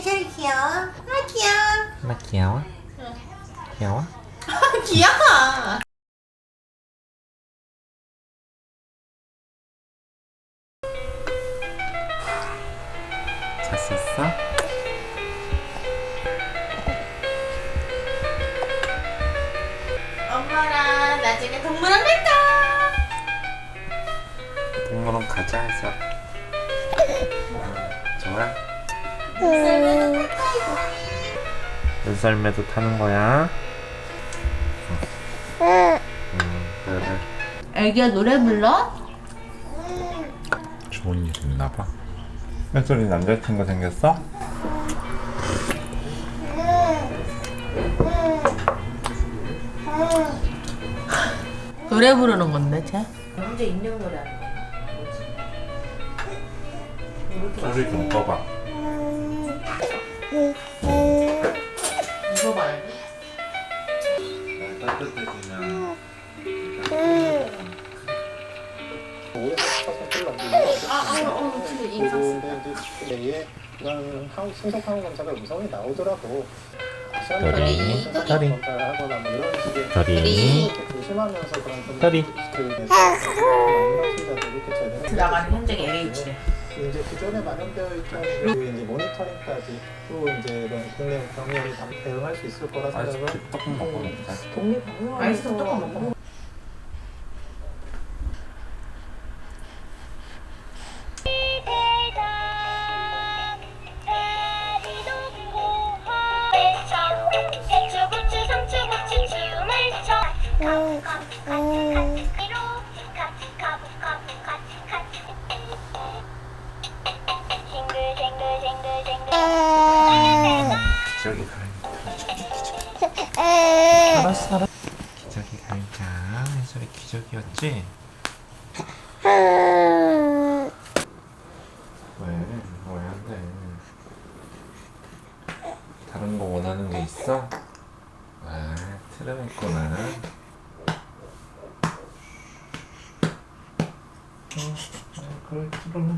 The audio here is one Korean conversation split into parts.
해설이 귀여워. 아 귀여워. 나 귀여워? 귀여워? 귀여워. 잤었어? 엄마랑 나중에 동물원 갈까? 동물원 가자 해서 좋아? 탈 거야. 눈썰매도 타는 거야? 응 그래 애기야 노래 불러? 좋은 일 있나 봐 햇솔이 남자친구 생겼어? 노래 부르는 건데 쟤? 혼자 인형 노래 하는 거야. 소리 좀 꺼봐 이거 말고. 따뜻해지면 아, 아, 어, 진짜 인상 쓰. 근데 이제 내에 이런 항- 신속 항원 검사가 음성이 나오더라고. 별이, 신속 별이. 항원 검사를 하거나 뭐 이런 식의 별이 이렇게 조심하면서 그런 좀 별이. 그 망가지자들 이렇게 제대로 나가는 현장의 LH래. 이제 기존에 마련되어 있던 그 이제 모니터링까지 또 이제 이런 국내 병력이 다 대응할 수 있을 거라 생각을 조금 먹어보자 독립 아이스크 기저귀 갈아입자 알았어 알았어. 기저귀 갈자 햇솔이 기저귀였지? 왜? 왜 안 돼? 다른 거 원하는 게 있어? 아, 틀어냈구나. 어, 어, 그래, 틀어내.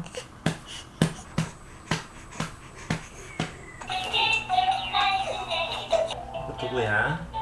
이거 누구야?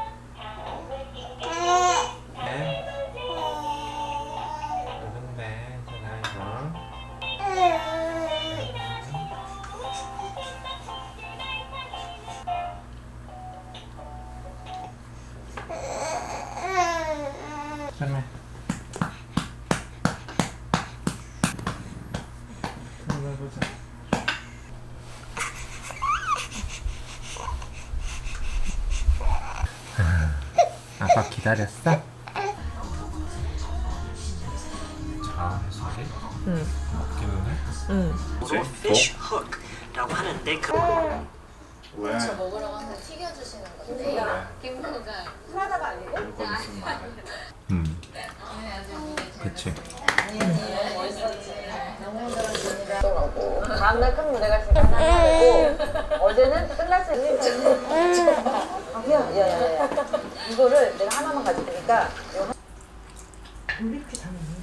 아빠 기다렸어? 자, 해석이. 응. 먹기는 해? 응. fish hook라고 하는데 그 왜? 먹으라고 항상 튀겨주시는 건데 김부가 사다가 아니고 음. 그치. 다음날 큰 무대가 있으니까 하나 되고 어제는 때 아, 그냥 야야야 이거를 내가 하나만 가지고 테니까 이거 이렇게 당연히.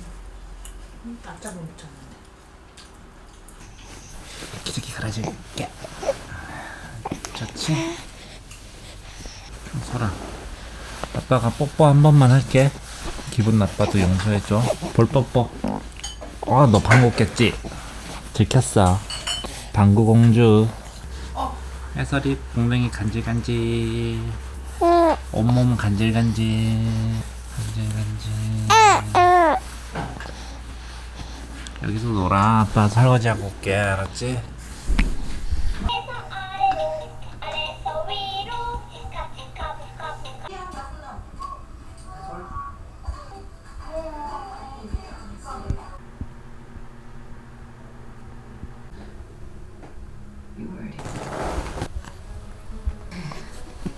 납작은 붙였는데. 기저귀 갈아줄게. 좋지? 설아. 아빠가 뽀뽀 한 번만 할게. 기분 나빠도 용서해줘. 볼 뽀뽀. 어, 너 방구 꼈지? 들켰어. 방구 공주. 해설이 엉덩이 간질간질. 온몸 간질간질. 간질간질. 여기서 놀아. 아빠 설거지하고 올게. 알았지?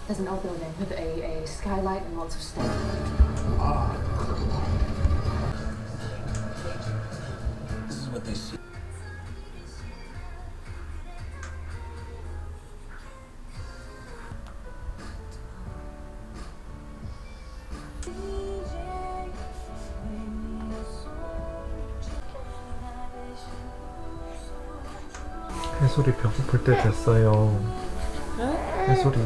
There's an old building with a, a skylight and lots of stuff. Ah. This is what they see. 해솔이 배고플 때 됐어요. 해솔이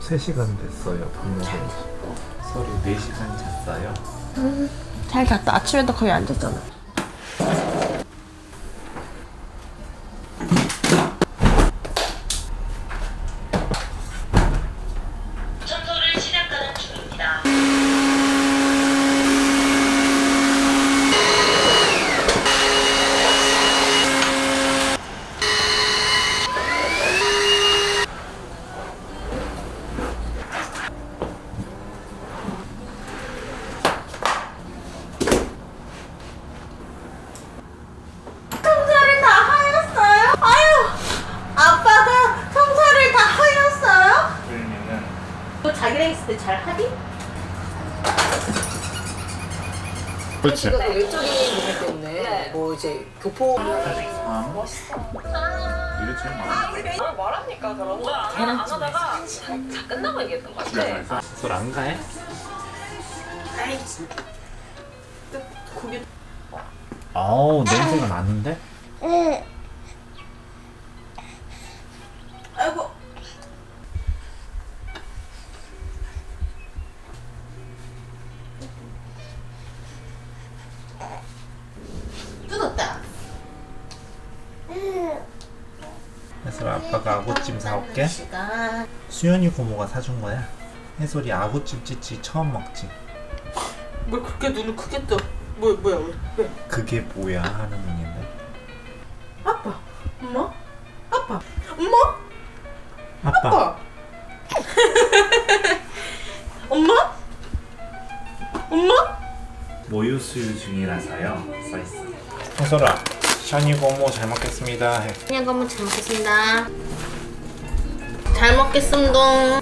3시간 됐어요. 밥 먹은 지. 해솔이 4시간 잤어요. 잘 잤다. 아침에도 거의 안 잤잖아. 청소를 시작하는 중입니다. 청소를 다 하였어요? 아유, 아빠가 청소를 다 하였어요? 그러면은 너 자기랑 있을 때 잘 하니? 그렇지. 외적인 부분 때문에 뭐 이제 교포 이게 제일 많아. 걔랑 솔안 가해? 아우 냄새가 나는데? 아 사올게. 시간. 수연이 고모가 사준 거야. 해솔이 아구찜 찌찌 처음 먹지. 뭘 그렇게 눈을 크게 떠? 뭐 뭐야 왜? 왜? 그게 뭐야 하는 눈인데. 아빠. 엄마? 아빠. 엄마? 아빠. 아빠. 엄마? 엄마? 모유 수유 중이라서요. 써 있어. 해솔아, 샤니 고모 잘 먹겠습니다. 해. 그냥 한번 잘 먹겠습니다. 잘 먹겠습니다.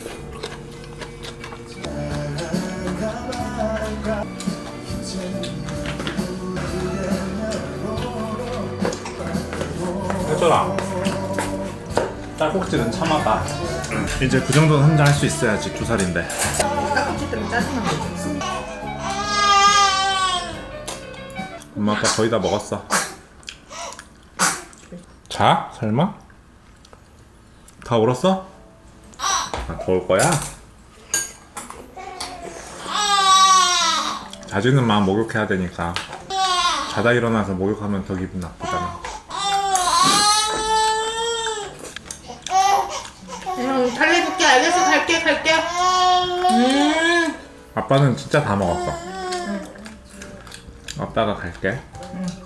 해솔아, 딸꾹질은 참아봐. 이제 그 정도는 혼자 할 수 있어야지 두 살인데. 엄마 아빠 거의 다 먹었어. 자? 설마? 다 울었어? 아, 더울 거야? 자지는 마음 목욕해야 되니까 자다 일어나서 목욕하면 더 기분 나쁘잖아 응, 달래줄게. 알겠어. 갈게, 갈게. 음. 아빠는 진짜 다 먹었어 아빠가 갈게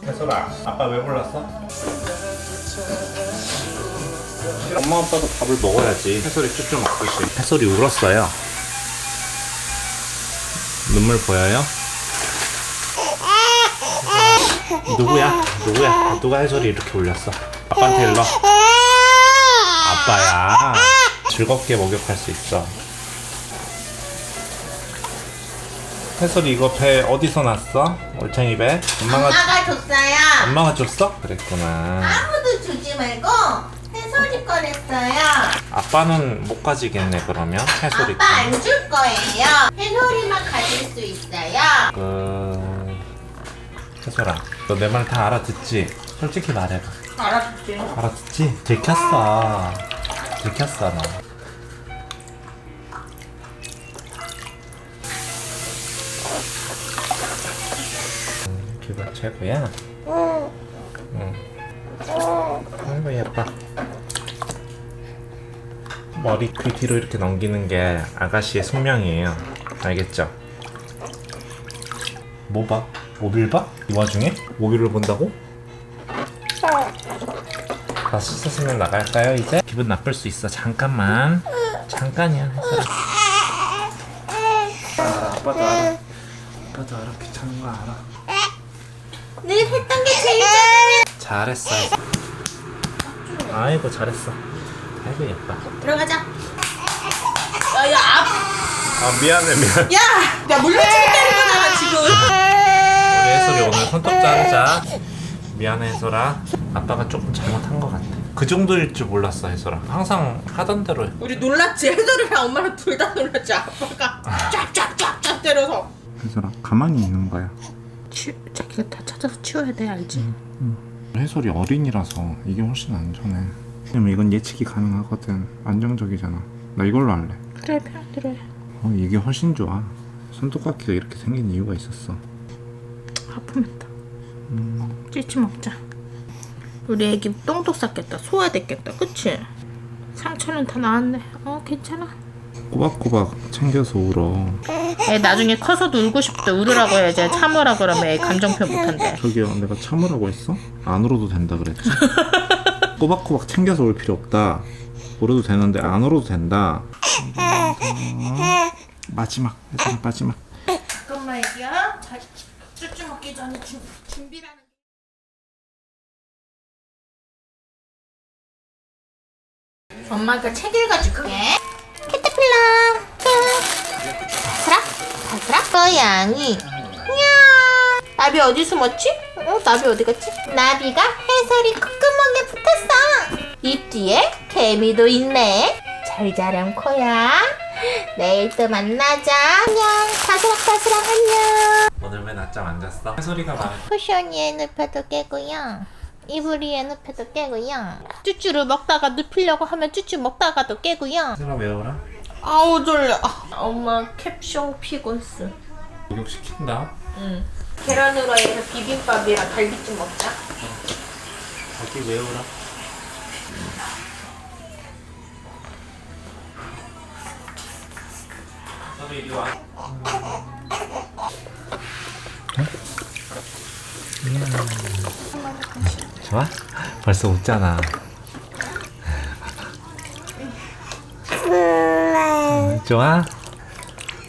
혜솔아 아빠 왜 불렀어? 엄마 아빠도 밥을 먹어야지 해솔이 쭈쭈 먹듯이 해솔이 울었어요 눈물 보여요? 누구야? 누구야? 누가 해솔이 이렇게 울렸어? 아빠한테 일러 아빠야 즐겁게 목욕할 수 있어 해솔이 이거 배 어디서 났어? 올챙이 배? 엄마가 엄마가 줬어요. 엄마가 줬어? 그랬구나 아무도 주지 말고 해솔이 꺼냈어요. 아빠는 못 가지겠네 그러면 해솔이 아빠 안 줄 거예요. 해솔이만 가질 수 있어요. 그... 해솔아 너 내 말 다 알아듣지? 솔직히 말해봐 알았지. 알아듣지? 들켰어 들켰어 너 음, 기분 최고야? 응 아이고 예뻐 머리 귀 뒤로 이렇게 넘기는 게 아가씨의 숙명이에요 알겠죠? 뭐 봐? 모빌 봐? 이 와중에? 모빌을 본다고? 다 씻었으면 나갈까요 이제? 기분 나쁠 수 있어 잠깐만 잠깐이야 해설아 아빠도 알아 아빠도 알아 귀찮은 거 알아 늘 했던 게 제일. 잘했어 아이고 잘했어 아이고 예뻐 들어가자. 야, 야, 앞. 아 미안해 미안 야, 야 물리치기 때린 거잖아 지금. 우리 해솔이 오늘 손톱 자르자 미안해 해솔아 아빠가 조금 잘못한 것 같아 그 정도일 줄 몰랐어 해솔아 항상 하던 대로 해 우리 놀랐지. 해솔이랑 엄마랑 둘 다 놀랐지. 아빠가 쫙쫙쫙쫙 때려서. 해솔아 가만히 있는 거야 치, 자기가 다 찾아서 치워야 돼 알지? 해솔이 어린이라서 이게 훨씬 안전해 왜냐면 이건 예측이 가능하거든. 안정적이잖아. 나 이걸로 할래. 그래 편들어. 어 이게 훨씬 좋아. 손톱깎이가 이렇게 생긴 이유가 있었어. 아프면다. 찌치 먹자. 우리 애기 똥도 쌌겠다. 소화됐겠다. 그치? 상처는 다 나았네. 어 괜찮아. 꼬박꼬박 챙겨서 울어. 애 나중에 커서도 울고 싶대. 울으라고 해야지. 참으라 그러면 애 감정 표현 못한대. 저기요, 내가 참으라고 했어? 안 울어도 된다 그랬지? 꼬박꼬박 챙겨서 올 필요 없다. 울어도 되는데 안 울어도 된다. 마지막, 마지막, 마지막. 잠깐만 애기야. 자, 쭈쭈 먹기 전에 준, 준비라는 엄마가 책 읽어줄게. 캐터필러. 바스락, 바스락. 고양이. 냥. 나비 어디 숨었지? 어, 나비 어디 갔지? 나비가 해설이 콧구멍에 붙었어. 입 뒤에 개미도 있네. 잘 자렴 코야. 내일 또 만나자. 안녕. 바스락 바스락 안녕. 오늘 왜 낮잠 안 잤어? 소리가 많아. 쿠션이의 늪에도 깨고요. 이불이의 늪에도 깨고요. 쭈쭈를 먹다가 눕히려고 하면 쭈쭈 먹다가도 깨고요. 왜 울어? 아우 졸려. 아, 엄마 캡숑 피고 있어. 목욕 시킨다. 계란으로 해서 비빔밥이랑 갈비찜 먹자. 왜 울어? 소리 이리 와. 좋아? 벌써 웃잖아. 음, 좋아?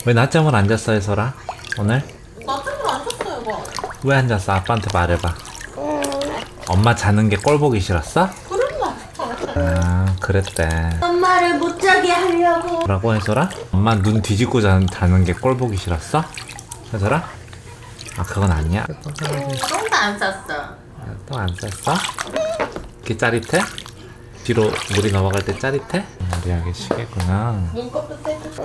왜 낮잠을 안 잤어, 해설아? 오늘? 낮잠을 안 잤어요, 이거. 왜안 잤어? 아빠한테 말해봐. 엄마 자는 게 꼴 보기 싫었어? 그런 거 아, 그랬대. 엄마를 못 자게 하려고. 뭐라고 해설아? 엄마 눈 뒤집고 자, 자는 게 꼴 보기 싫었어? 해설아? 아, 그건 아니야. 똥도 안 쌌어. 또 안 쌌어? 이렇게 짜릿해? 뒤로 물이 넘어갈 때 짜릿해? 우리 아기 시계구나. 눈곱도 떼주고.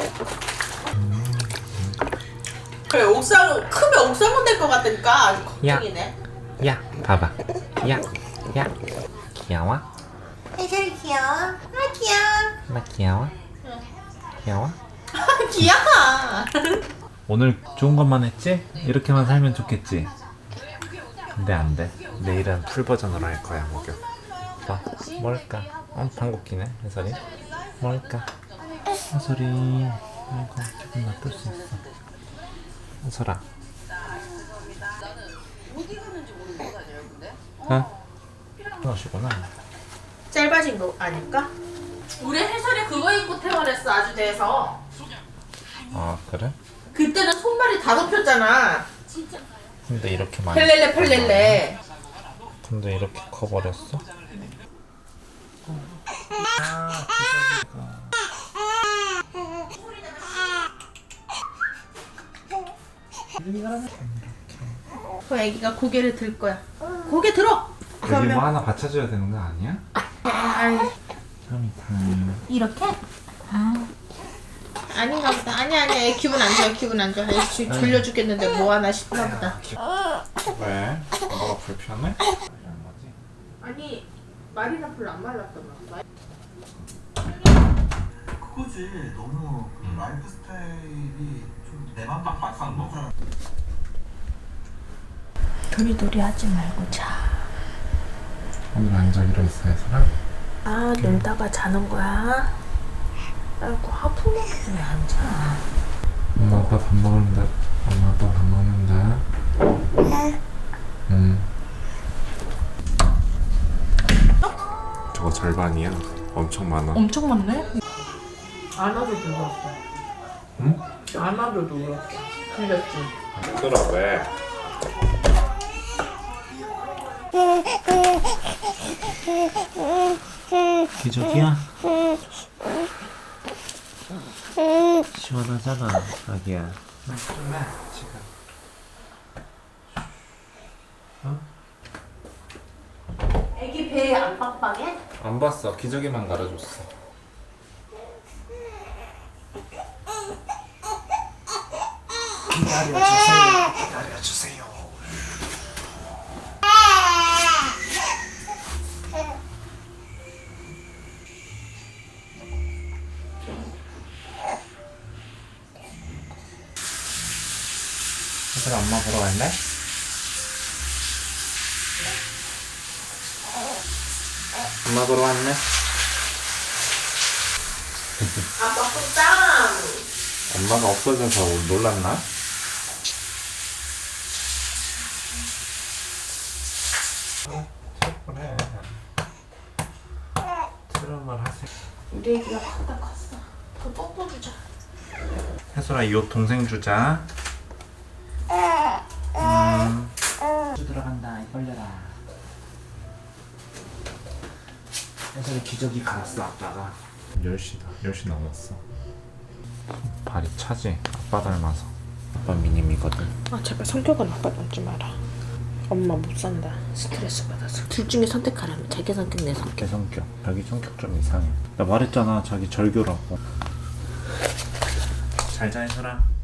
그래, 옥상, 크면 옥상은 될것 같으니까 걱정이네. 야, 봐봐. 야, 야. 귀여워? 해설이 귀여워. 아, 귀여워. 나 귀여워? 귀여워? 귀여워. 오늘 좋은 것만 했지? 이렇게만 살면 좋겠지? 근데 안 돼. 내일은 풀 버전으로 할 거야, 목욕. 봐, 뭘까? 어, 방귀 네 해설이. 뭘까? 해설이. 아이고, 기분 나쁠 수 있어. 해설아. 어? 그러시구나. 짧아진 거 아닐까? 우리 해설이 그거 입고 태어났어 아주 돼서 아, 그래? 그때는 손발이 다 덮였잖아 근데 이렇게 많이. 펠렐레 펠렐레 근데 이렇게 커버렸어? 그 애기가 고개를 들 거야 고개 들어 여기 뭐 그러면 하나 받쳐줘야 되는 거 아니야? 아이, 참이 참. 이렇게? 아. 아닌가 보다 아니 아니 애 기분 안 좋아 기분 안 좋아 애 지금 졸려 죽겠는데 뭐 하나 싶나 보다 왜? 뭐가 불편해? 이런 거지? 아니 말이나 별로 안 말랐더만 그거지 너무 라이프 스타일이 좀 내맘 빡빡한 거 도리도리 하지 말고 자 오늘 안 자기로 했어 해서라? 아, 놀다가 자는 거야? 아이고, 하품은 왜안 자? 엄마 아빠 밥 먹는다 엄마 아빠 밥 먹는다 응 저거 절반이야 엄청 많아 엄청 많네? 안 와도 눌렀어. 응? 안 와도 눌렀어. 들렸지? 힘들어 왜? 기저귀야? 시원하잖아 아기야 좀해 지금 애기 배에 안 빡빡해? 안 봤어 기저귀만 갈아줬어 기다려주세요. 기다려주세요. 얘들아 엄마 보러 갈래? 엄마 보러 왔네. 엄마가 없어져서 놀랐나? 혜솔아 이 옷 동생 주자. 음. 주 들어간다. 입 벌려라. 혜솔이 기저귀 갈았어 아빠가. 10시다. 10시 넘었어. 발이 차지? 아빠 닮아서. 아빠 미님이거든. 아 제발 성격은 아빠 닮지 마라. 엄마 못 산다. 스트레스 받아서. 둘 중에 선택하라면 자기 성격 내 성격. 개 성격. 자기 성격 좀 이상해. 나 말했잖아. 자기 절교라고. 잘자 혜솔아.